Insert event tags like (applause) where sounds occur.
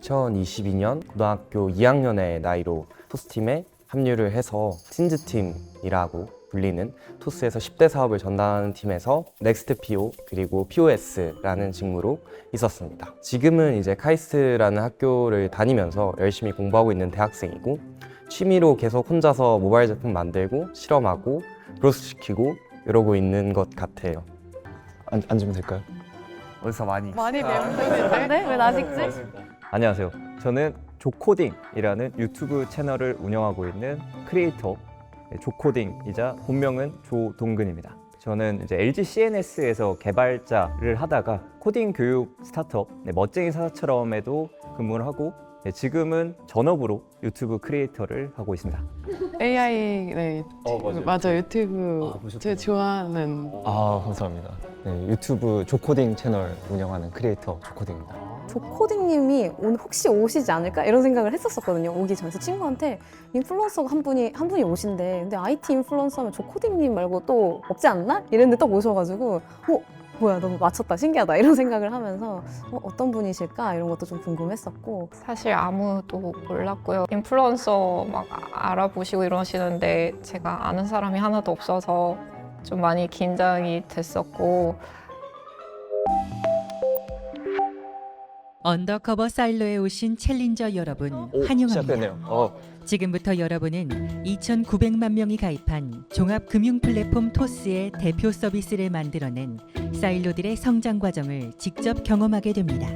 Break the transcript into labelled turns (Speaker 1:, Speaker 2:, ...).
Speaker 1: 2022년 고등학교 2학년의 나이로 토스팀에 합류를 해서 틴즈팀이라고 불리는 토스에서 10대 사업을 전담하는 팀에서 넥스트 PO 그리고 POS라는 직무로 있었습니다. 지금은 이제 카이스트라는 학교를 다니면서 열심히 공부하고 있는 대학생이고 취미로 계속 혼자서 모바일 제품 만들고 실험하고 로스시키고 이러고 있는 것 같아요.
Speaker 2: 앉, 앉으면 될까요?
Speaker 3: 어디서 많이
Speaker 4: 많이 멤버인데 왜나 찍지?
Speaker 2: 안녕하세요. 저는 조코딩이라는 유튜브 채널을 운영하고 있는 크리에이터 네, 조코딩이자 본명은 조동근입니다. 저는 이제 LG CNS에서 개발자를 하다가 코딩 교육 스타트업 네, 멋쟁이 사처럼에도 근무를 하고 네, 지금은 전업으로 유튜브 크리에이터를 하고 있습니다.
Speaker 4: AI 네
Speaker 2: 어, 맞아요.
Speaker 4: 맞아 유튜브
Speaker 2: 아, 보셨구나.
Speaker 4: 제가 좋아하는
Speaker 2: 아 감사합니다. 네, 유튜브 조코딩 채널 운영하는 크리에이터 조코딩입니다.
Speaker 5: 조코딩님이 오늘 혹시 오시지 않을까 이런 생각을 했었었거든요. 오기 전에 친구한테 인플루언서가 한 분이 한 분이 오신대. 근데 IT 인플루언서면 조코딩님 말고 또 없지 않나? 이랬는데 딱 오셔가지고 어 뭐야 너무 맞췄다 신기하다 이런 (laughs) 생각을 하면서 어, 어떤 분이실까? 이런 것도 좀 궁금했었고.
Speaker 6: 사실 아무도 몰랐고요. 인플루언서 막 알아보시고 이러시는데 제가 아는 사람이 하나도 없어서 좀 많이 긴장이 됐었고
Speaker 7: 언더커버 사일로에 오신 챌린저 여러분 환영합니다.
Speaker 2: 시작됐네요. 어,
Speaker 7: 지금부터 여러분은 2,900만 명이 가입한 종합 금융 플랫폼 토스의 대표 서비스를 만들어낸 사일로들의 성장 과정을 직접 경험하게 됩니다.